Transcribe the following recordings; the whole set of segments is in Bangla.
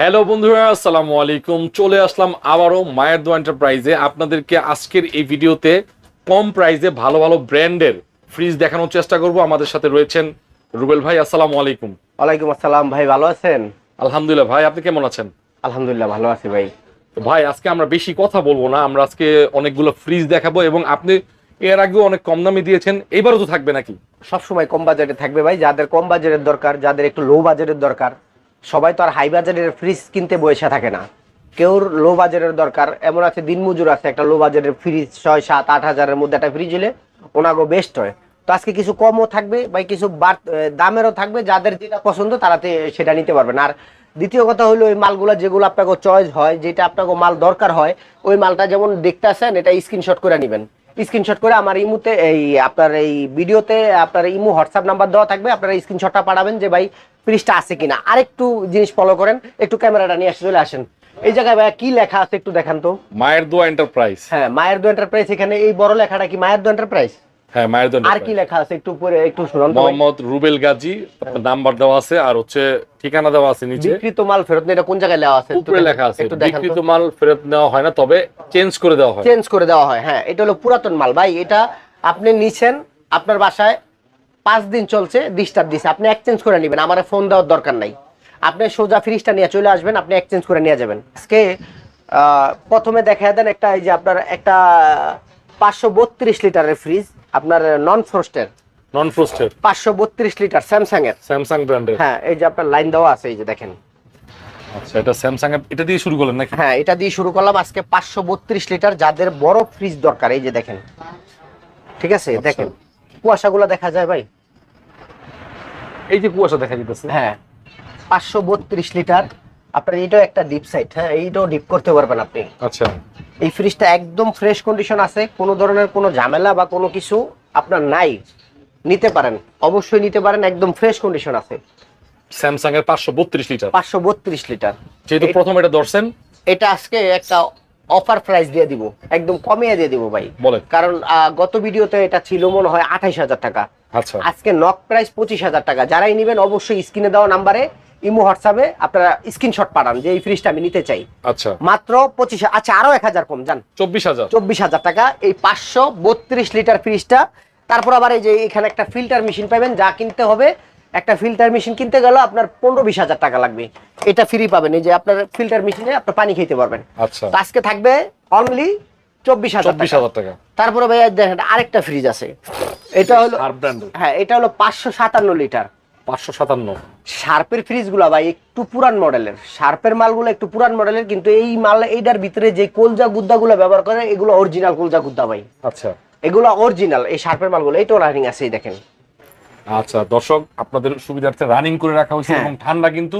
হ্যালো বন্ধুরা আসসালামু আলাইকুম। চলে আসলাম আবারও মায়ের দো এন্টারপ্রাইজে। আপনাদেরকে আজকের এই ভিডিওতে কম প্রাইজে ভালো ভালো ব্র্যান্ডের ফ্রিজ দেখানোর চেষ্টা করব। আমাদের সাথে রয়েছেন রুবেল ভাই আসসালামু আলাইকুম। ওয়ালাইকুম আসসালাম ভাই ভালো আছেন? আলহামদুলিল্লাহ ভাই আপনি কেমন আছেন? আলহামদুলিল্লাহ ভালো আছি ভাই। তো ভাই আজকে আমরা বেশি কথা বলব না আমরা আজকে অনেকগুলো ফ্রিজ দেখাবো এবং আপনি এর আগেও অনেক কম দামে দিয়েছেন এবারও তো থাকবে নাকি? সবসময় কম বাজেটে থাকবে ভাই। যাদের কম বাজেটের দরকার যাদের একটু লো বাজেটের দরকার সবাই তো আর হাই বাজারের ফ্রিজ কিনতে বসে থাকে না। কেউ লো বাজারের দরকার, এমন আছে দিনমজুর আছে, একটা লো বাজারের ফ্রিজ ছয়, সাত, আট হাজারের মধ্যে একটা ফ্রিজ হলে ওনাগো বেস্ট হয়। তো আজকে কিছু কমও থাকবে, বা কিছু দামেরও থাকবে, যাদের যেটা পছন্দ তারা সেটা নিতে পারবেন। আর দ্বিতীয় কথা হলো ওই মালগুলো যেগুলো আপনাকে চয়েস হয়, যেটা আপনাকে মাল দরকার হয়, ওই মালটা যেমন দেখতে আসেন এটা স্ক্রিনশট করে নেবেন। স্ক্রিনশট করে আমার ইমুতে এই আপনার এই ভিডিওতে আপনার ইমু হোয়াটসঅ্যাপ নাম্বার দেওয়া থাকবে, আপনারা স্ক্রিনশটটা পাঠাবেন যে, ভাই ফ্রিজটা আছে কিনা? আরেকটু জিনিস ফলো করেন একটু ক্যামেরাটা নিয়ে আসে চলে আসেন। এই জায়গায় ভাই কি লেখা আছে একটু দেখান তো। মায়ের দো এন্টারপ্রাইজ হ্যাঁ মায়ের দো এন্টারপ্রাইজ এখানে এই বড় লেখাটা কি মায়ের দো এন্টারপ্রাইজ হ্যাঁ মায়ের দো আর কি লেখা আছে? একটু পরে একটু শুনুন। মোহাম্মদ রুবেল গাজী নাম্বার দেওয়া আছে আর হচ্ছে ঠিকানা দেওয়া আছে নিচে। বিকৃত মাল ফেরত এটা কোন জায়গায় লেখা আছে? উপরে লেখা আছে একটু দেখান বিক্রিত মাল ফেরত নেওয়া হয় না তবে চেঞ্জ করে দেওয়া হয়। চেঞ্জ করে দেওয়া হয় হ্যাঁ এটা হলো পুরাতন মাল। ভাই এটা আপনি নিছেন আপনার বাসায় পাঁচ দিন চলছে ডিস্টার্ব দিছে। আপনি এক্সচেঞ্জ করে নেবেন আমার ফোন দেওয়ার দরকার নাই। আপনি সোজা ফ্রিজটা নিয়ে চলে আসবেন আপনি এক্সচেঞ্জ করে নিয়ে যাবেন। আজকে প্রথমে দেখা দেন একটা এই যে আপনার একটা পাঁচশো বত্রিশ লিটারের ফ্রিজ আপনার নন ফ্রস্টের নন ফ্রোস্টেড পাঁচশো বত্রিশ লিটার স্যামসাং এর স্যামসাং ব্র্যান্ডের হ্যাঁ এই যে আপনার লাইন দেওয়া আছে এই যে দেখেন। আচ্ছা এটা স্যামসাং এটা দিয়ে শুরু করলেন নাকি? হ্যাঁ এটা দিয়ে শুরু করলাম আজকে পাঁচশো বত্রিশ লিটার যাদের বড় ফ্রিজ দরকার এই যে দেখেন। ঠিক আছে আচ্ছা। দেখেন। কুয়াশাগুলো দেখা যায় ভাই। এই যে কুয়াশা দেখা যেতেছে হ্যাঁ। পাঁচশো বত্রিশ লিটার। আপনার এটাও একটা ডিপ সাইড হ্যাঁ এইটাও ডিপ করতে পারবেন আপনি। আচ্ছা। এই ফ্রিজটা একদম ফ্রেশ কন্ডিশন আছে কোনো ধরনের কোনো ঝামেলা বা কোনো কিছু আপনার নাই। নিতে পারেন অবশ্যই নিতে পারেন একদম ফ্রেশ কন্ডিশন আছে। স্যামসাং এর পাঁচশো বত্রিশ লিটার। পাঁচশো বত্রিশ লিটার। যেহেতু প্রথম এটা ধরছেন। এটা আজকে একটা অফার প্রাইস দিয়ে দিব একদম কমিয়ে দিয়ে দিব ভাই। কারণ গত ভিডিওতে এটা ছিল মনে হয় আঠাইশ হাজার টাকা। আচ্ছা। আজকে নক প্রাইস পঁচিশ হাজার টাকা। যারাই নেবেন অবশ্যই স্ক্রিনে দেওয়া নাম্বারে ইমো হোয়াটসঅ্যাপে আপনারা স্ক্রিনশট পাঠান যে এই ফ্রিজটা আমি নিতে চাই। আচ্ছা। মাত্র পঁচিশ আচ্ছা আরও এক হাজার কম যান। চব্বিশ হাজার। চব্বিশ হাজার টাকা এই পাঁচশো বত্রিশ লিটার ফ্রিজটা তারপর আবার এই যে এখানে একটা ফিল্টার মেশিন পাবেন যা কিনতে হবে। একটা ফিল্টার মেশিন কিনতে গেলে আপনার পনেরো বিশ হাজার টাকা লাগবে। এটা ফ্রি পাবেন এই যে আপনার ফিল্টার মেশিনে আপনার পানি খেতে পারবেন। আচ্ছা। আজকে থাকবে অনলি চব্বিশ হাজার টাকা। তারপরে ভাই দেখেন আরেকটা ফ্রিজ আছে। এটা হলো হ্যাঁ এটা হলো পাঁচশো সাতান্ন লিটার। পাঁচশো সাতান্ন। শার্পের ফ্রিজগুলো ভাই একটু পুরান মডেলের শার্পের মালগুলো একটু পুরান মডেলের কিন্তু এই মাল এইটার ভিতরে যে কলজা গুদ্দাগুলো ব্যবহার করে এগুলো অরিজিনাল কলজা গুদ্দা ভাই। আচ্ছা। এগুলো অরিজিনাল এই শার্পের মালগুলো এইটাও রানিং আছে দেখেন। আচ্ছা দর্শক আপনাদের সুবিধার্থে রানিং করে রাখা হয়েছে হ্যাঁ। এবং ঠান্ডা কিন্তু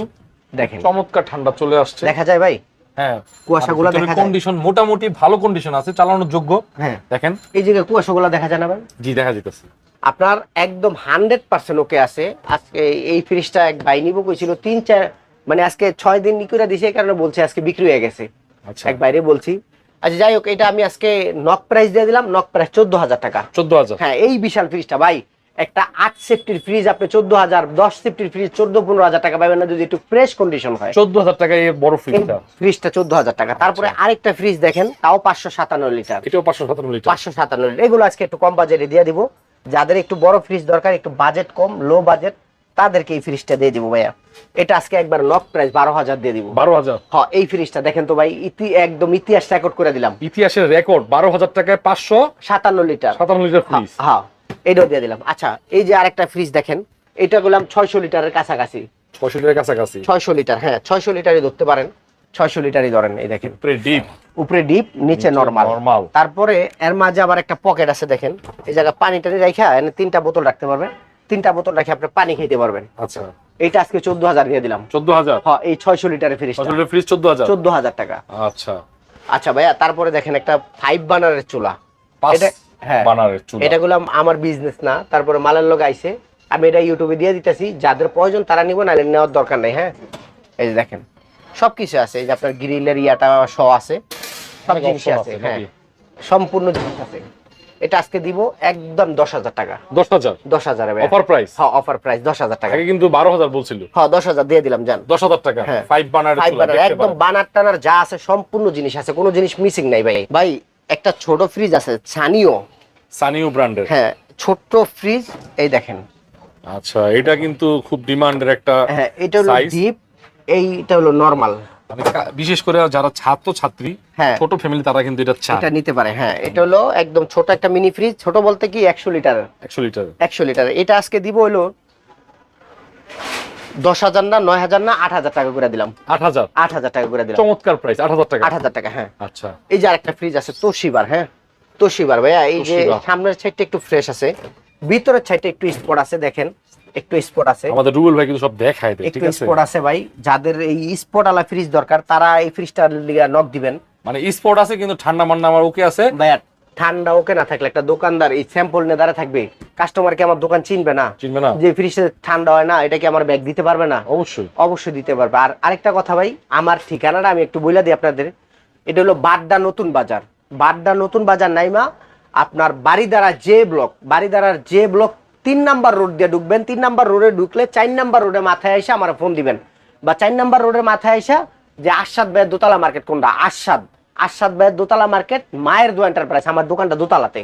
দেখেন। চমৎকার ঠান্ডা চলে আসছে। দেখা যায় ভাই? হ্যাঁ। কুয়াশাগুলো দেখা যায়। কন্ডিশন মোটামুটি ভালো কন্ডিশন আছে চালানোর যোগ্য। হ্যাঁ। দেখেন। এই জায়গায় কুয়াশাগুলো দেখা যায় না ভাই? জি দেখা যেতেছে আপনার একদম হান্ড্রেড পার্সেন্ট ওকে আছে। আজকে এই ফ্রিজটা এক ভাই নিবো কইছিল তিন চার মানে আজকে ছয় দিন নিকুরা দিছে এই কারণে বলছে আজকে বিক্রি হয়ে গেছে। আচ্ছা। এক বাইরে বলছি। আচ্ছা যাই হোক এটা আমি আজকে নক প্রাইস দিয়ে দিলাম নক প্রাইস চোদ্দ হাজার টাকা। চোদ্দ হাজার। হ্যাঁ এই বিশাল ফ্রিজটা ভাই। একটা আট সেফটির ফ্রিজ আপনি চোদ্দ হাজার দশ সেফটির ফ্রিজ চোদ্দ পনেরো হাজার টাকা পাবেন না। যদি একটু ফ্রেশ কন্ডিশন হয়। চোদ্দ হাজার টাকা এর বড় এই ফ্রিজটা ফ্রিজটা চোদ্দ হাজার টাকা। তারপরে আচ্ছা। আরেকটা ফ্রিজ দেখেন তাও পাঁচশো সাতান্ন লিটার। এটাও পাঁচশো সাতান্ন লিটার। পাঁচশো সাতান্ন লিটার। এগুলো আজকে একটু কম বাজেটে দিয়ে দিব। যাদের একটু বড় ফ্রিজ দরকার একটু বাজেট কম লো বাজেট তাদেরকে এই ফ্রিজটা দিয়ে দিব ভাইয়া। এটা আজকে একবার লক প্রাইস বারো হাজার দিয়ে দিব। বারো হাজার? হ্যাঁ এই ফ্রিজটা দেখেন তো ভাই ইতি একদম ইতিহাস রেকর্ড করে দিলাম। ইতিহাসের রেকর্ড বারো হাজার টাকায় পাঁচশো সাতান্ন লিটার। সাতান্ন লিটার ফ্রিজ হ্যাঁ। এটাও দিয়ে দিলাম। আচ্ছা এই যে আরেকটা ফ্রিজ দেখেন এটা করলাম ছয়শো লিটারের কাছাকাছি। ছয়শো লিটার কাছাকাছি। ছয়শো লিটার হ্যাঁ ছয়শো লিটারই ধরতে পারেন। ছয়শো লিটারই ধরেন এই দেখেন। উপরে ডিপ উপরে ডিপ নিচে নরমাল নরমাল তারপরে এর মাঝে আবার একটা পকেট আছে দেখেন। এই জায়গায় পানি টানি রাখা এনে তিনটা বোতল রাখতে পারবেন। তিনটা বোতল রেখে আপনি পানি খেতে পারবেন। আচ্ছা। এইটা আজকে চোদ্দ হাজার দিয়ে দিলাম। চোদ্দ হাজার? হ্যাঁ এই ছয়শো লিটারের ফ্রিজ ফ্রিজ চোদ্দ হাজার? চোদ্দ হাজার টাকা। আচ্ছা। আচ্ছা ভাইয়া তারপরে দেখেন একটা ফাইভ বানারের চুলা। এটা বানারের চুলা। এটা আমার বিজনেস না তারপরে মালের লোক আইছে। আমি এটা ইউটিউবে দিয়ে দিতেছি যাদের প্রয়োজন তারা নিব না নেওয়ার দরকার নেই হ্যাঁ। এই যে দেখেন সব কিছু আছে এই যে আপনার গ্রিলের ইয়াটা শ আছে সব জিনিস আছে হ্যাঁ। সম্পূর্ণ জিনিস আছে। এটা আজকে দিব একদম দশ হাজার টাকা। দশ হাজার? দশ হাজার অফার প্রাইস হ্যাঁ অফার প্রাইস দশ হাজার টাকা। কিন্তু বারো হাজার বলছিল। হ্যাঁ দশ হাজার দিয়ে দিলাম জান দশ হাজার টাকা। হ্যাঁ। ফাইভ বানার ফাইভ বানার একদম বানার টানার যা আছে সম্পূর্ণ জিনিস আছে কোনো জিনিস মিসিং নাই ভাই। ভাই একটা ছোট ফ্রিজ আছে ছানিও সানিও ব্র্যান্ডের হ্যাঁ ছোট্ট ফ্রিজ এই দেখেন। আচ্ছা এটা কিন্তু খুব ডিমান্ডের একটা হ্যাঁ এটা হলো। ডিপ এইটা হলো নরমাল বিশেষ করে যারা ছাত্র ছাত্রী হ্যাঁ। ছোট ফ্যামিলি তারা কিন্তু এটা চায় এটা নিতে পারে হ্যাঁ এটা হলো একদম ছোট একটা মিনি ফ্রিজ ছোট বলতে কি একশো লিটার একশো লিটার একশো লিটার এটা আজকে দিব হলো দশ হাজার না নয় হাজার না আট হাজার টাকা করে দিলাম। আট হাজার? আট হাজার টাকা করে দিলাম। চমৎকার প্রাইস আট হাজার টাকা। আট হাজার টাকা হ্যাঁ। আচ্ছা। এই যে আরেকটা ফ্রিজ আছে তোশিবার হ্যাঁ? তোশিবার ভাইয়া এই যে সামনের সাইডটা একটু ফ্রেশ আছে। ভিতরের সাইডটা একটু স্পট আছে দেখেন। একটু স্পট আছে। আমাদের রুবেল ভাই কিন্তু সব দেখায় দেয় ঠিক আছে? স্পট আছে ভাই। যাদের এই স্পট আলা ফ্রিজ দরকার তারা এই ফ্রিজটার লিগা নক দিবেন। মানে স্পট আছে কিন্তু ঠান্ডা মান্না আমার ওকে আছে। ভাইয়া ঠান্ডা ওকে না থাকলে একটা দোকানদার এই স্যাম্পল নিয়ে দাঁড়া থাকবে কাস্টমার কি আমার দোকান চিনবে না? চিনবে না। যে ফ্রিজে ঠান্ডা হয় না এটা কি আমার ব্যাগ দিতে পারবে না? অবশ্যই। অবশ্যই দিতে পারবে। আর আরেকটা কথা ভাই আমার ঠিকানাটা আমি একটু বলে দিই আপনাদের। এটা হলো বাড্ডা নতুন বাজার। বাড্ডা নতুন বাজার নাইমা আপনার বাড়িদারা যে ব্লক বাড়িদারার যে ব্লক তিন নাম্বার রোড দিয়ে ঢুকবেন। তিন নাম্বার রোডে ঢুকলে চার নাম্বার রোডে মাথায় এসে আমার ফোন দিবেন। বা চার নাম্বার রোডের মাথায় এসে যে আশাদ ভাইয়ের দোতলা মার্কেট কোনটা? আশাদ আশাদ ভাইয়ের দোতলা মার্কেট মায়ের দু এন্টারপ্রাইজ আমার দোকানটা দোতলাতে।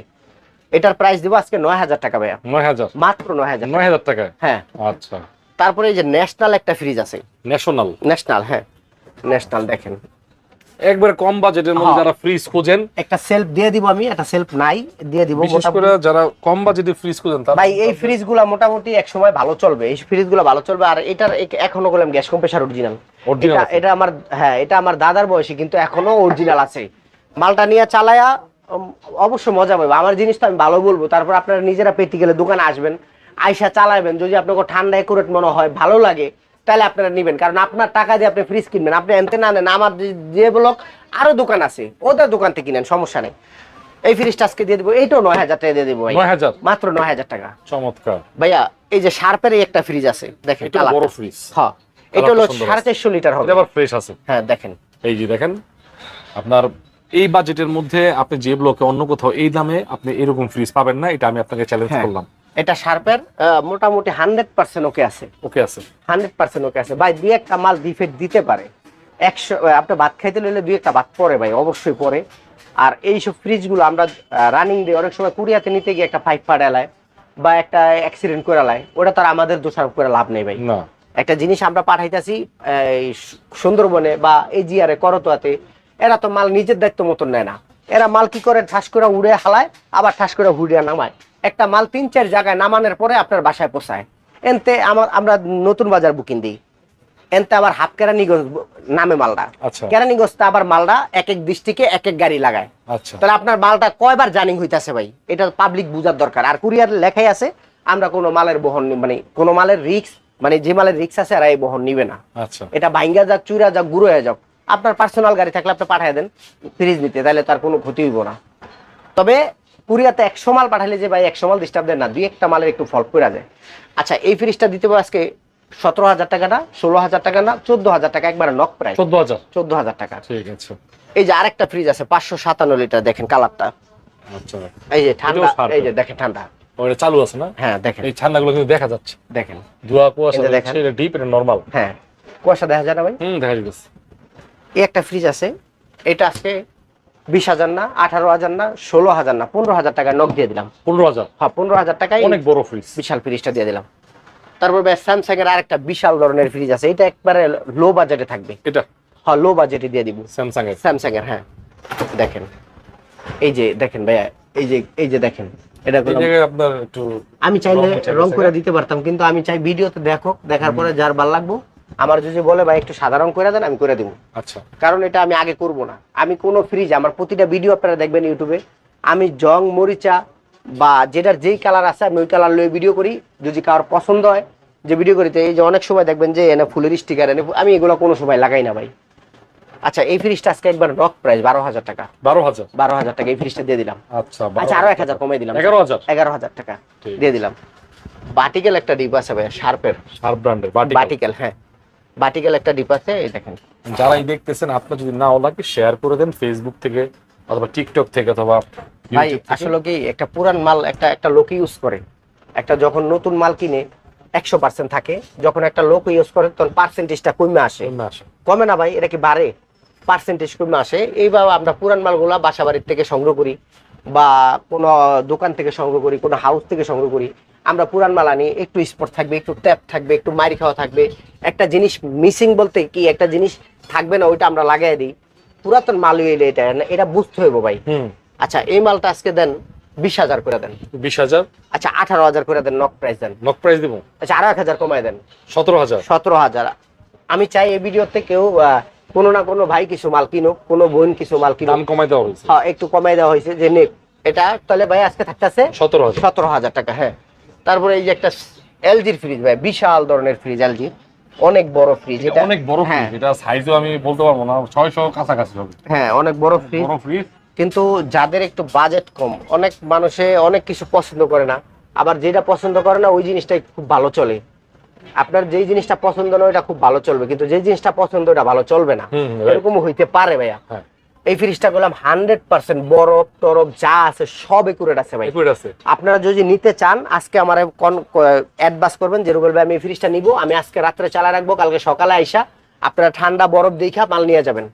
এটার প্রাইস দিব আজকে নয় হাজার টাকা ভাইয়া। নয় হাজার? মাত্র নয় হাজার নয় হাজার টাকা? হ্যাঁ। আচ্ছা। তারপরে এই যে ন্যাশনাল একটা ফ্রিজ আছে। ন্যাশনাল ন্যাশনাল হ্যাঁ। ন্যাশনাল দেখেন। একবারে কম বাজেটের মধ্যে হ্যাঁ। যারা ফ্রিজ খোঁজেন। একটা সেলফ দিয়ে দিব আমি একটা সেলফ নাই দিয়ে দিব বিশেষ করে যারা কম বাজেটে ফ্রিজ খোঁজেন তারা ভাই এই ফ্রিজগুলা মোটামুটি এক সময় ভালো চলবে। এই ফ্রিজগুলা ভালো চলবে আর এটার এখনও বললাম গ্যাস কম্প্রেসার অরিজিনাল এটা আমার হ্যাঁ এটা আমার দাদার বয়সী কিন্তু এখনও অরিজিনাল আছে। মালটা নিয়ে চালায়া অবশ্য মজা পাবে আমার জিনিস তো আমি ভালো বলব। তারপর আপনারা নিজেরা পেতে গেলে দোকানে আসবেন আইসা চালাবেন যদি আপনাকে ঠান্ডা একুরেট মনে হয় ভালো লাগে তাহলে আপনারা নিবেন। কারণ আপনার টাকা দিয়ে আপনি ফ্রিজ কিনবেন। আপনি এনতে না নেন আমার যে- ব্লক আরও দোকান আছে ওদের দোকান থেকে কিনেন সমস্যা নেই। এই ফ্রিজটা আজকে দিয়ে দেবো। এইটাও নয় হাজার টাকা দিয়ে দেবো মাত্র নয় হাজার টাকা। চমৎকার। ভাইয়া এই যে শার্পের একটা ফ্রিজ আছে দেখেন বড় ফ্রিজ হ্যাঁ এটা হলো সাড়ে চারশো লিটার হবে। আবার ফ্রেশ আছে। হ্যাঁ দেখেন। এই যে দেখেন আপনার এই বাজেটের মধ্যে আপনি যে ব্লকে অন্য কোথাও এই দামে আপনি এরকম ফ্রিজ পাবেন না এটা আমি আপনাকে চ্যালেঞ্জ। করলাম। এটা শার্পের মোটামুটি হান্ড্রেড পার্সেন্ট ওকে আছে। ওকে আছে। হান্ড্রেড পার্সেন্ট ওকে আছে। ভাই দুই একটা মাল ডিফেক্ট দিতে পারে। একশো আপনি ভাত খাইতে নিলে দুই একটা ভাত পরে ভাই অবশ্যই পরে। আর এইসব ফ্রিজগুলো আমরা রানিং দিয়ে অনেক সময় কুরিয়াতে নিতে গিয়ে একটা পাইপ ফাটালায় বা একটা অ্যাক্সিডেন্ট করে লায় ওটা তার আমাদের দোষারোপ করে লাভ নেই ভাই। না। একটা জিনিস আমরা পাঠাইতেছি এই সুন্দরবনে বা এজিআরে করতোয়াতে এরা তো মাল নিজের দায়িত্ব মতন নেয় না। এরা মাল কি করে ঠাস করে উড়ে হালায় আবার ঠাস করে হুড়িয়া নামায়। একটা মাল তিন চার জায়গায় নামানোর পরে আপনার বাসায় পোষায় এনতে আমার আমরা নতুন বাজার বুকিং দিই। এনতে আবার হাফ কেরানীগঞ্জ নামে মালটা। আচ্ছা। কেরানীগঞ্জ আবার মালটা এক এক ডিস্ট্রিক্টে এক এক গাড়ি লাগায়। আচ্ছা। তাহলে আপনার মালটা কয়বার জার্নিং হইতাছে ভাই? এটা পাবলিক বুঝার দরকার। আর কুরিয়ার লেখাই আছে আমরা কোনো মালের বহন নি- মানে কোনো মালের রিক্স মানে যে মালের রিক্স আছে এরা এই বহন নিবে না। আচ্ছা। এটা ভাঙ্গা যাক চুরা যাক গুঁড়ো হয়ে যাক। আপনার পার্সোনাল গাড়ি থাকলে আপনি পাঠিয়ে দেন ফ্রিজ নিতে তাহলে তার কোনো ক্ষতি হইব না। তবে কুরিয়াতে একশো মাল পাঠালে যে ভাই একশো মাল ডিস্টার্ব দেন না দুই একটা মালের একটু ফল্ট করে যায়। আচ্ছা এই ফ্রিজটা দিতে হবে আজকে সতেরো হাজার টাকা না ষোলো হাজার টাকা না চোদ্দ হাজার টাকা একবার নক প্রাইস চোদ্দ হাজার। চোদ্দ হাজার টাকা। ঠিক আছে। এই যে আরেকটা ফ্রিজ আছে পাঁচশো সাতান্ন লিটার দেখেন কালারটা আচ্ছা। এই যে ঠান্ডা এই যে দেখেন ঠান্ডা। ওটা চালু আছে না? হ্যাঁ দেখেন। এই ঠান্ডাগুলো কিন্তু দেখা যাচ্ছে। দেখেন। ধোয়া কুয়াশা এই যে দেখেন। দেখেন। এটা ডিপ এটা নরমাল হ্যাঁ। কুয়াশা দেখা যায় না ভাই? হুম দেখা যাচ্ছে। এই একটা ফ্রিজ আছে। এটা আজকে বিশ হাজার না আঠারো হাজার না ষোলো হাজার না পনেরো হাজার টাকা নক দিয়ে দিলাম। পনেরো হাজার। হ্যাঁ পনেরো হাজার টাকায় অনেক বড় ফ্রিজ বিশাল ফ্রিজটা দিয়ে দিলাম। তারপর স্যামসাং এর আরেকটা বিশাল ধরনের ফ্রিজ আছে। এটা একবারে লো বাজেটে থাকবে। এটা? হ্যাঁ লো বাজেটে দিয়ে দিব। স্যামসাং এর স্যামসাং এর হ্যাঁ। দেখেন। এই যে দেখেন ভাইয়া এই যে এই যে দেখেন। এটা আপনার একটু আমি চাইলে রং রং করে দিতে পারতাম কিন্তু আমি চাই ভিডিওতে দেখো। দেখার পরে যার ভালো লাগবো আমার যদি বলে ভাই একটু সাধারণ করে দেন আমি করে দেবো আচ্ছা। কারণ এটা আমি আগে করব না। আমি কোনো ফ্রিজ আমার প্রতিটা ভিডিও আপনারা দেখবেন ইউটিউবে আমি জং মরিচা বা যেটার যেই কালার আছে আমি ওই কালার লয়ে ভিডিও করি। যদি কারোর পছন্দ হয় যে ভিডিও করিতে এই যে অনেক সময় দেখবেন যে এনে ফুলের স্টিকার এনে আমি এগুলো কোনো সময় লাগাই না ভাই। আচ্ছা এই ফ্রিজটা আজকে একবার রক প্রাইস বারো হাজার টাকা। বারো হাজার? বারো হাজার টাকা এই ফ্রিজটা দিয়ে দিলাম। আচ্ছা আচ্ছা আরও এক হাজার কমে দিলাম। এগারো হাজার? এগারো হাজার টাকা দিয়ে দিলাম। বাটিকেল একটা ডিপ আছে ভাই শার্পের শার্প ব্র্যান্ডের বাটিকেল হ্যাঁ। বাটিকেল একটা ডিপ আছে এই দেখেন। যারাই দেখতেছেন আপনার যদি নাও লাগে শেয়ার করে দেন ফেসবুক থেকে অথবা টিকটক থেকে অথবা ভাই আসলে কি একটা পুরান মাল একটা একটা লোক ইউজ করে। একটা যখন নতুন মাল কিনে একশো পার্সেন্ট থাকে। যখন একটা লোক ইউজ করে তখন পার্সেন্টেজটা কমে আসে। আসে। কমে না ভাই এটা কি বাড়ে? পার্সেন্টেজ কমে আসে। এইভাবে আমরা পুরান মালগুলা বাসা বাড়ির থেকে সংগ্রহ করি। বা কোনো দোকান থেকে সংগ্রহ করি কোনো হাউস থেকে সংগ্রহ করি আমরা পুরান মাল আনি একটু স্পট থাকবে একটু ট্যাপ থাকবে একটু মারি খাওয়া থাকবে একটা জিনিস মিসিং বলতে কি একটা জিনিস থাকবে না ওইটা আমরা লাগাই দিই। পুরাতন মাল এলে এটা এটা বুঝতে হইব ভাই। আচ্ছা এই মালটা আজকে দেন বিশ হাজার করে দেন। বিশ হাজার? আচ্ছা আঠারো হাজার করে দেন নক প্রাইস দেন। নক প্রাইস দিব? আচ্ছা আরও এক হাজার কমায় দেন। সতেরো হাজার? সতেরো হাজার। আমি চাই এই ভিডিওতে কেউ কোনো না কোনো ভাই কিছু মাল কিনুক কোনো বোন কিছু মাল দাম কমাই দেওয়া হয়েছে। হ্যাঁ একটু কমাই দেওয়া হয়েছে যে নে এটা তাহলে ভাই আজকে থাকতেছে সতেরো হাজার। সতেরো হাজার টাকা হ্যাঁ। তারপরে এই যে একটা এলজির ফ্রিজ ভাই বিশাল ধরনের ফ্রিজ এলজির অনেক বড় ফ্রিজ এটা অনেক বড় হ্যাঁ। ফ্রিজ এটা সাইজও আমি বলতে পারব না ছয়শো কাছাকাছি হবে। হ্যাঁ অনেক বড় ফ্রিজ বড় ফ্রিজ কিন্তু যাদের একটু বাজেট কম অনেক মানুষে অনেক কিছু পছন্দ করে না। আবার যেটা পছন্দ করে না ওই জিনিসটাই খুব ভালো চলে। আপনার যেই জিনিসটা পছন্দ না ওইটা খুব ভালো চলবে। কিন্তু যে জিনিসটা পছন্দ ওটা ভালো চলবে না। এরকম হইতে পারে ভাইয়া। হ্যাঁ। এই ফ্রিজটা বললাম হান্ড্রেড পার্সেন্ট বরফ টরফ যা আছে সব একুরেট আছে ভাই। আপনারা যদি নিতে চান আজকে আমার অ্যাডভান্স করবেন যে রুবেল ভাই আমি এই ফ্রিজটা নিব আমি আজকে রাত্রে চালা রাখব কালকে সকালে আইসা আপনারা ঠান্ডা বরফ দেখা মাল নিয়ে যাবেন।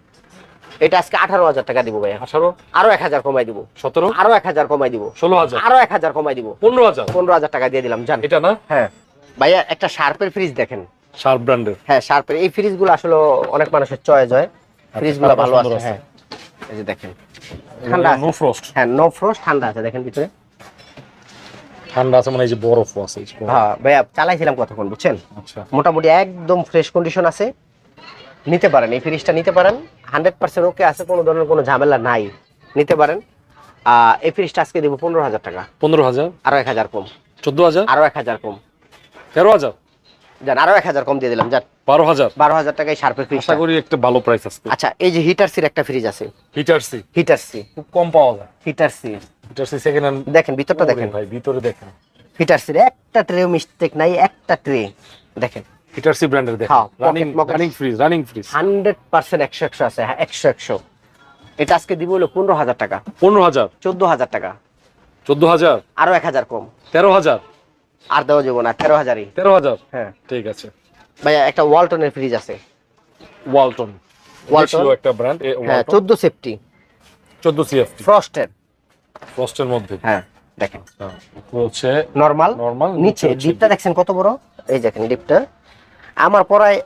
এটা আজকে আঠারো হাজার টাকা দিব ভাইয়া। আঠারো? আরও এক হাজার কমাই দিব। সতেরো? আরও এক হাজার কমাই দিব। ষোলো হাজার? আরও এক হাজার কমাই দিব। পনেরো হাজার? পনেরো হাজার টাকা দিয়ে দিলাম জান। এটা না? হ্যাঁ। ভাইয়া একটা শার্পের ফ্রিজ দেখেন। শার্প ব্র্যান্ডের হ্যাঁ শার্পের। এই ফ্রিজগুলো আসলে অনেক মানুষের চয়েস হয়। ফ্রিজগুলো ভালো আছে। হ্যাঁ। এই যে দেখেন। ঠান্ডা নো ফ্রস্ট হ্যাঁ নো ফ্রোস্ট ঠান্ডা আছে দেখেন ভিতরে। ঠান্ডা আছে মানে এই যে বরফ আছে। হ্যাঁ ভাইয়া চালাইছিলাম কতক্ষণ বুঝছেন? আচ্ছা। মোটামুটি একদম ফ্রেশ কন্ডিশন আছে। নিতে পারেন এই ফ্রিজটা নিতে পারেন। হান্ড্রেড পার্সেন্ট ওকে আছে কোনো ধরনের কোনো ঝামেলা নাই। নিতে পারেন। এই ফ্রিজটা আজকে দিব পনেরো হাজার টাকা। পনেরো হাজার। আরও এক হাজার কম। চোদ্দ হাজার? আরও এক হাজার কম। তেরো হাজার। যান আরও এক হাজার কম দিয়ে দিলাম যান বারো হাজার। বারো হাজার টাকায় শার্পের ফ্রিজ আশা করি একটা ভালো প্রাইস আসবে আচ্ছা এই যে হিটার সির একটা ফ্রিজ আছে। হিটার সি হিটার সি খুব কম পাওয়া যায়। হিটার সি হিটার সেকেন্ড হ্যান্ড দেখেন ভিতরটা দেখেন। ভাই ভিতরে দেখেন। হিটার সির একটা ট্রে মিস্টেক নাই একটা ট্রে দেখেন। হিটার সি ব্র্যান্ডের দেখেন। হ্যাঁ, running. Running fridge running fridge hundred percent একশো একশো আছে হ্যাঁ একশো একশো। এটা আজকে দিব হলো পনেরো হাজার টাকা। পনেরো হাজার। চোদ্দ হাজার টাকা। চোদ্দ হাজার। আরও এক হাজার কম। তেরো হাজার। আর দেওয়া যাব না তেরো হাজারই। তেরো হাজার? হ্যাঁ। ঠিক আছে। ভাইয়া একটা ওয়ালটনের ফ্রিজ আছে। ওয়ালটন ওয়ালটন? একটা ব্র্যান্ড হ্যাঁ চোদ্দ সেফটি চোদ্দ সিএফটি ফ্রস্টের ফ্রস্টের মধ্যে? হ্যাঁ দেখেন। হ্যাঁ, হচ্ছে নর্মাল নর্মাল নিচে ডিপটা দেখছেন কত বড়? এই দেখেন ডিপটা আমার পড়ায়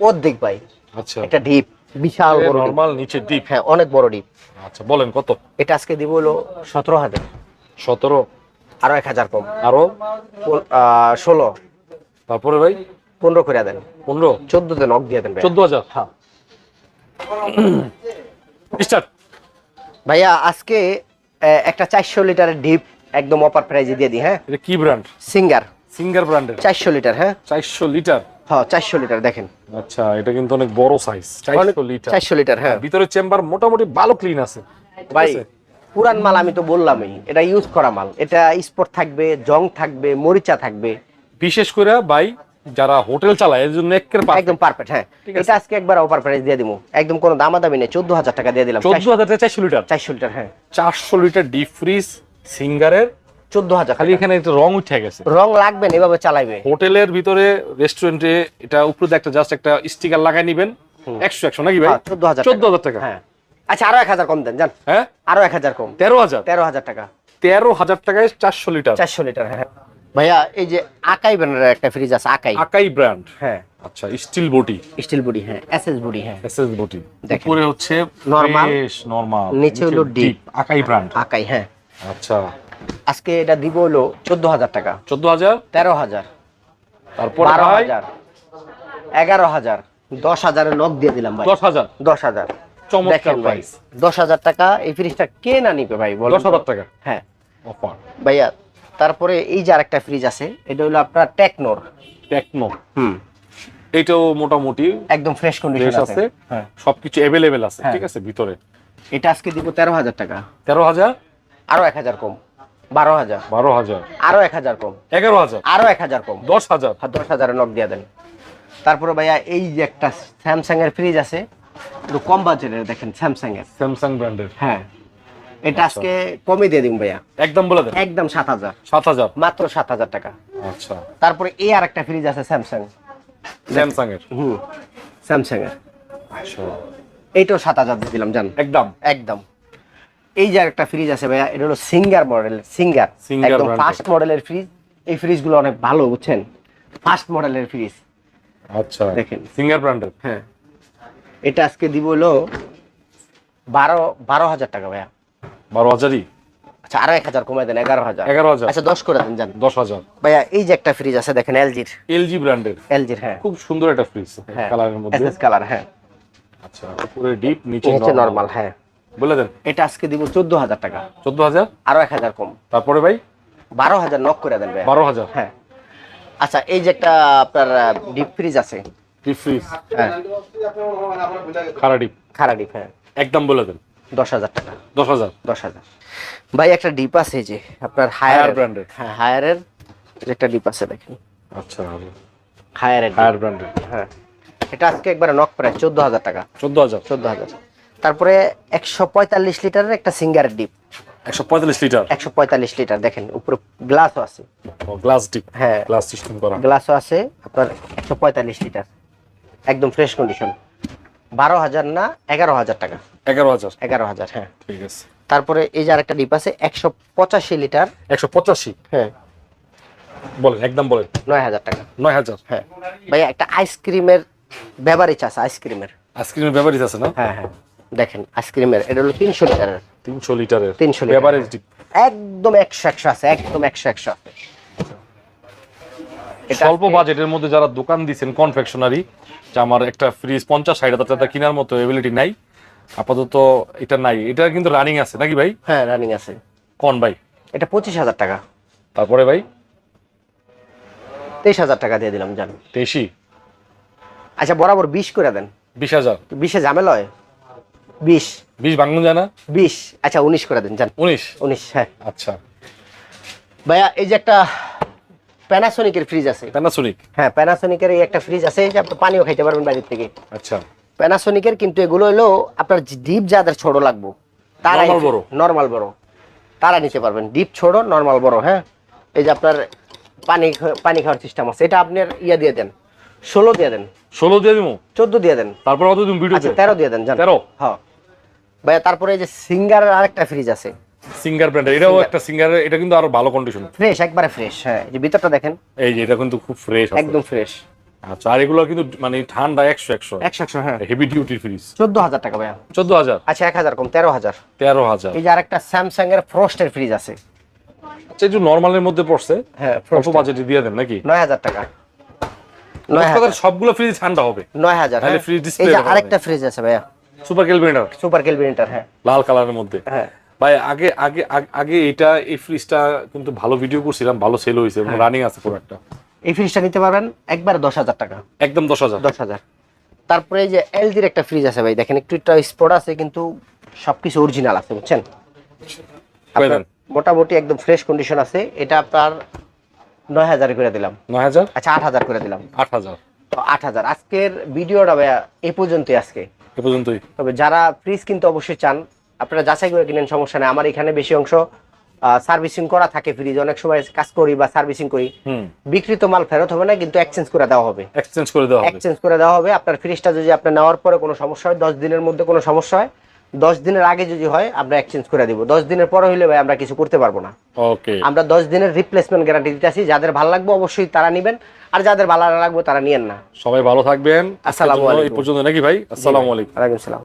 অর্ধেক ভাই। আচ্ছা। একটা ডিপ বিশাল বড় নর্মাল নিচে ডিপ হ্যাঁ অনেক বড় ডিপ আচ্ছা বলেন কত? এটা আজকে দিব হলো সতেরো হাজার। সতেরো? আরও এক হাজার কম। আরও? ষোলো। তারপরে ভাই? পনেরো করে দেন। পনেরো? চোদ্দ দেন অক দিয়ে দেন চোদ্দ হাজার? হ্যাঁ। ভাইয়া আজকে একটা চারশো লিটারের ডিপ একদম অপার প্রাইজে দিয়ে দিই হ্যাঁ? এটা কি ব্র্যান্ড সিঙ্গার সিঙ্গার ব্র্যান্ডের চারশো লিটার হ্যাঁ? চারশো লিটার? হ্যাঁ চারশো লিটার দেখেন। আচ্ছা এটা কিন্তু অনেক বড় সাইজ চারশো লিটার। চারশো লিটার হ্যাঁ। ভিতরে চেম্বার মোটামুটি ভালো ক্লিন আছে। ভাই আছে? পুরান মাল আমি তো বললামই এটা ইউজ করা মাল। এটা স্পট থাকবে জং থাকবে মরিচা থাকবে। বিশেষ করে ভাই যারা হোটেল চালায় এর জন্য একদম পারফেক্ট হ্যাঁ। এটা আজকে একবার অফার প্রাইস দিয়ে দিব একদম কোনো দামাদামি নেই চোদ্দ হাজার টাকা দিয়ে দিলাম। চোদ্দ হাজার থেকে চারশো লিটার চারশো লিটার হ্যাঁ। চারশো লিটার ডিপ ফ্রিজ সিঙ্গারের। চোদ্দ হাজার খালি এখানে একটা রং উঠে গেছে। রং লাগবে না এভাবে চালাইবে। হোটেলের ভিতরে রেস্টুরেন্টে এটা উপরে একটা জাস্ট একটা স্টিকার লাগাই নিবেন। একশো একশো নাকি ভাই? হ্যাঁ, 14,000 চোদ্দ হাজার টাকা। হ্যাঁ। আচ্ছা আরও এক হাজার কম দেন জান। হ্যাঁ? আরও এক হাজার কম। তেরো হাজার? তেরো হাজার টাকা। তেরো হাজার টাকায় চারশো লিটার। চারশো লিটার হ্যাঁ ভাইয়া এই যে আকাই ব্র্যান্ডের একটা ফ্রিজ আছে আকাই। আকাই ব্র্যান্ড হ্যাঁ। আচ্ছা স্টিল বডি স্টিল বডি হ্যাঁ এসএস বডি হ্যাঁ। এসএস বডি উপরে হচ্ছে Normal, নরমাল নিচে হলো deep। আকাই ব্র্যান্ড আকাই হ্যাঁ। আচ্ছা। আজকে এটা দিব হলো চোদ্দ হাজার টাকা। চোদ্দ হাজার? তেরো হাজার। তারপর হাজার। এগারো হাজার। দশ হাজারের নখ দিয়ে দিলাম ভাই। দশ হাজার। দশ হাজার। চমৎকার প্রাইস দশ হাজার টাকা এই ফ্রিজটা কে না নিবে ভাই বলেন দশ তো? হাজার টাকা। হ্যাঁ। অফার ভাইয়া তারপরে এই যে আরেকটা ফ্রিজ আছে এটা হলো আপনার টেকনোর টেকনো হুম। এটাও মোটামুটি একদম ফ্রেশ কন্ডিশন আছে। হ্যাঁ। সবকিছু অ্যাভেলেবেল আছে হ্যাঁ। ঠিক আছে ভিতরে। এটা আজকে দিব তেরো হাজার টাকা। তেরো হাজার? আরও এক হাজার কম। বারো হাজার। বারো হাজার। আরও এক হাজার কম। এগারো হাজার। আরও এক হাজার কম। দশ হাজার। আর দশ হাজারের নক দিয়ে দেন। তারপরে ভাইয়া এই যে একটা স্যামসাং এর ফ্রিজ আছে একটু কম বাজেটের দেখেন স্যামসাং এর। স্যামসাং ব্র্যান্ডের হ্যাঁ। এটা আচ্ছা। আজকে কমই দিয়ে দিন ভাইয়া। একদম বলে দেন। একদম সাত হাজার। সাত হাজার? মাত্র সাত হাজার টাকা। আচ্ছা। তারপরে এই আর একটা ফ্রিজ আছে স্যামসাং স্যামসাং এর। হুম। স্যামসাং এর। আচ্ছা। এইটাও সাত হাজার দিয়ে দিলাম জান। একদম। একদম। এই যে একটা ফ্রিজ আছে ভাইয়া এটা হলো সিঙ্গার মডেল সিঙ্গার একদম ফার্স্ট মডেলের ফ্রিজ এই ফ্রিজগুলো অনেক ভালো বুঝছেন? ফার্স্ট মডেলের ফ্রিজ আচ্ছা। দেখেন। সিঙ্গার ব্র্যান্ডের হ্যাঁ। এটা আজকে দিব হলো বারো বারো হাজার টাকা ভাইয়া। বারো হাজারই? আচ্ছা আরও এক হাজার কমাই দেন এগারো হাজার। এগারো হাজার। আচ্ছা দশ করে দেন জান দশ হাজার। ভাইয়া এই যে একটা ফ্রিজ আছে দেখেন এলজির এলজি ব্র্যান্ডের এলজির হ্যাঁ। খুব সুন্দর একটা ফ্রিজ হ্যাঁ। কালারের মধ্যে। কালার হ্যাঁ। আচ্ছা উপরে ডিপ নিচে নিচে নরমাল হ্যাঁ। বলে দেন। এটা আজকে দিব চোদ্দ হাজার টাকা। চোদ্দ হাজার? আরও এক হাজার কম। তারপরে ভাই? বারো হাজার নক করে দেন ভাইয়া। বারো হাজার। হ্যাঁ। আচ্ছা এই যে একটা আপনার ডিপ ফ্রিজ আছে ডিপ ফ্রিজ হ্যাঁ। খারা ডিপ খারা ডিপ হ্যাঁ। একদম বলে দেন। দশ হাজার টাকা। দশ হাজার। দশ হাজার। ভাই একটা ডিপ আছে যে আপনার হায়ার brand-এর। হ্যাঁ হায়ারের একটা ডিপ আছে দেখেন। আচ্ছা হায়ারের হায়ার ব্র্যান্ডের হ্যাঁ। এটা আজকে একবারে নক প্রায় চোদ্দ হাজার টাকা। চোদ্দ হাজার। চোদ্দ হাজার। তারপরে একশো পঁয়তাল্লিশ লিটারের একটা সিঙ্গার ডিপ। একশো পঁয়তাল্লিশ লিটার? একশো পঁয়তাল্লিশ লিটার দেখেন উপরে গ্লাসও আছে। গ্লাস ডিপ হ্যাঁ। গ্লাস সিস্টেম করা। গ্লাসও আছে আপনার একশো পঁয়তাল্লিশ লিটার। একদম ফ্রেশ কন্ডিশন বারো হাজার না এগারো হাজার টাকা। এগারো হাজার। এগারো হাজার হ্যাঁ। ঠিক আছে। তারপরে এই যে আরেকটা ডিপ আছে একশো পঁচাশি লিটার। একশো পঁচাশি? হ্যাঁ। বলেন একদম বলেন। নয় হাজার টাকা। নয় হাজার? হ্যাঁ। ভাইয়া একটা আইসক্রিমের বেভারেজ আছে আইসক্রিমের আইসক্রিমের ব্যাপারিজ আছে না? হ্যাঁ হ্যাঁ। দেখেন আইসক্রিমের এটা হলো তিনশো লিটারের। তিনশো লিটারের 300 লিটার। ব্যাপারিজ ডিপ একদম একশো একশো আছে একদম একশো একশো। আছে স্বল্প বাজেটের মধ্যে যারা দোকান দিচ্ছেন কনফেকশনারি যে আমার একটা ফ্রিজ পঞ্চাশ ষাট হাজার টাকা কেনার মতো এবিলিটি নাই। আপাতত এটা নাই। এটা কিন্তু রানিং আছে নাকি ভাই? হ্যাঁ রানিং আছে। কোন ভাই? এটা পঁচিশ হাজার টাকা। তারপরে ভাই? তেইশ হাজার টাকা দিয়ে দিলাম জান। তেইশি আচ্ছা বরাবর বিশ করে দেন। বিশ হাজার? বিশে ঝামেলা হয়? বিশ। বিশ ভাঙুন যায় না? বিশ। আচ্ছা উনিশ করে দেন জান। উনিশ? উনিশ হ্যাঁ। আচ্ছা। ভাইয়া এই যে একটা প্যানাসোনিকের ফ্রিজ আছে। প্যানাসোনিক হ্যাঁ প্যানাসোনিকের এই একটা ফ্রিজ আছে যে আপনি পানিও খাইতে পারবেন বাইরের থেকে। আচ্ছা। প্যানাসোনিকের কিন্তু এগুলো হলো আপনার ডিপ যাদের ছোট লাগবো। তারা বড়। নর্মাল বড়। তারা নিতে পারবেন। ডিপ ছোট নর্মাল বড় হ্যাঁ? এই যে আপনার পানি পানি খাওয়ার সিস্টেম আছে। এটা আপনার ইয়ে দিয়ে দেন। ষোলো দিয়ে দেন। ষোলো দিয়ে দিব? চোদ্দ দিয়ে দেন। তারপর কত দিন আচ্ছা তেরো দিয়ে দেন তেরো? হ্যাঁ। ভাইয়া তারপরে এই যে সিঙ্গারের আরেকটা ফ্রিজ আছে। সিঙ্গার ব্র্যান্ডের এটাও একটা সিঙ্গার এটা কিন্তু আরও ভালো কন্ডিশন ফ্রেশ একবারে ফ্রেশ হ্যাঁ। এই যে ভিতরটা দেখেন। এই যে এটা কিন্তু খুব ফ্রেশ একদম ফ্রেশ আচ্ছা আর এগুলো কিন্তু মানে ঠান্ডা একশো একশো। একশো একশো হ্যাঁ। হেভি ডিউটির ফ্রিজ চোদ্দ হাজার টাকা ভাইয়া। চোদ্দ হাজার? আচ্ছা এক হাজার কম তেরো হাজার। তেরো হাজার। এই যে আরেকটা স্যামসাং এর ফ্রস্টের ফ্রিজ আছে। আচ্ছা একটু নর্মালের মধ্যে পড়ছে হ্যাঁ অল্প ফ্রস্ট বাজেটে দিয়ে দেন নাকি? নয় হাজার টাকা। নয় হাজার। সবগুলো ফ্রিজ ঠান্ডা হবে। নয় হাজার তাহলে হ্যাঁ। fridge display এই যে আরেকটা ফ্রিজ আছে ভাইয়া। সুপার ক্যালকুলেটর সুপার ক্যালভিনেটার হ্যাঁ। লাল কালারের মধ্যে। হ্যাঁ। ভাই আগে আগে আগে- এটা এই ফ্রিজটা কিন্তু ভালো ভিডিও করছিলাম ভালো সেল হয়েছে এবং রানিং আছে পুরো একটা এই ফ্রিজটা নিতে পারবেন একবার দশ হাজার টাকা। একদম দশ হাজার। দশ হাজার। তারপরে এই যে এলজির একটা ফ্রিজ আছে ভাই দেখেন একটু একটা স্পট আছে কিন্তু সবকিছু অরিজিনাল আছে বুঝছেন? মোটামুটি একদম ফ্রেশ কন্ডিশন আছে এটা আপনার নয় হাজার করে দিলাম। নয় হাজার? আচ্ছা আট হাজার করে দিলাম। আট হাজার। তো আট হাজার। আজকের ভিডিওটা ভাইয়া এ পর্যন্তই আজকে। এ পর্যন্তই। তবে যারা ফ্রিজ কিনতে অবশ্যই চান আপনারা যাচাই করে কিনেন সমস্যা নেই। আমার এখানে বেশি অংশ সার্ভিসিং করা থাকে ফ্রিজ অনেক সময় কাজ করি বা সার্ভিসিং করি। বিক্রিত মাল ফেরত হবে না কিন্তু এক্সচেঞ্জ করে দেওয়া হবে। এক্সচেঞ্জ করে দেওয়া হবে। এক্সচেঞ্জ করে দেওয়া হবে। আপনার ফ্রিজটা যদি আপনার নেওয়ার পরে কোনো সমস্যা হয় দশ দিনের মধ্যে কোনো সমস্যা হয় দশ দিনের আগে যদি হয় আমরা এক্সচেঞ্জ করে দিব। দশ দিনের পরে হইলে ভাই আমরা কিছু করতে পারব না। ওকে আমরা দশ দিনের রিপ্লেসমেন্ট গ্যারান্টি দিতে দিতেছি যাদের ভালো লাগবে অবশ্যই তারা নেবেন। আর যাদের ভালো না লাগবে তারা নিয়েন না। সবাই ভালো থাকবেন। আসসালামু জন্য এই পর্যন্ত নাকি ভাই। আসসালামু আলাইকুম। ওয়ালাইকুম সালাম।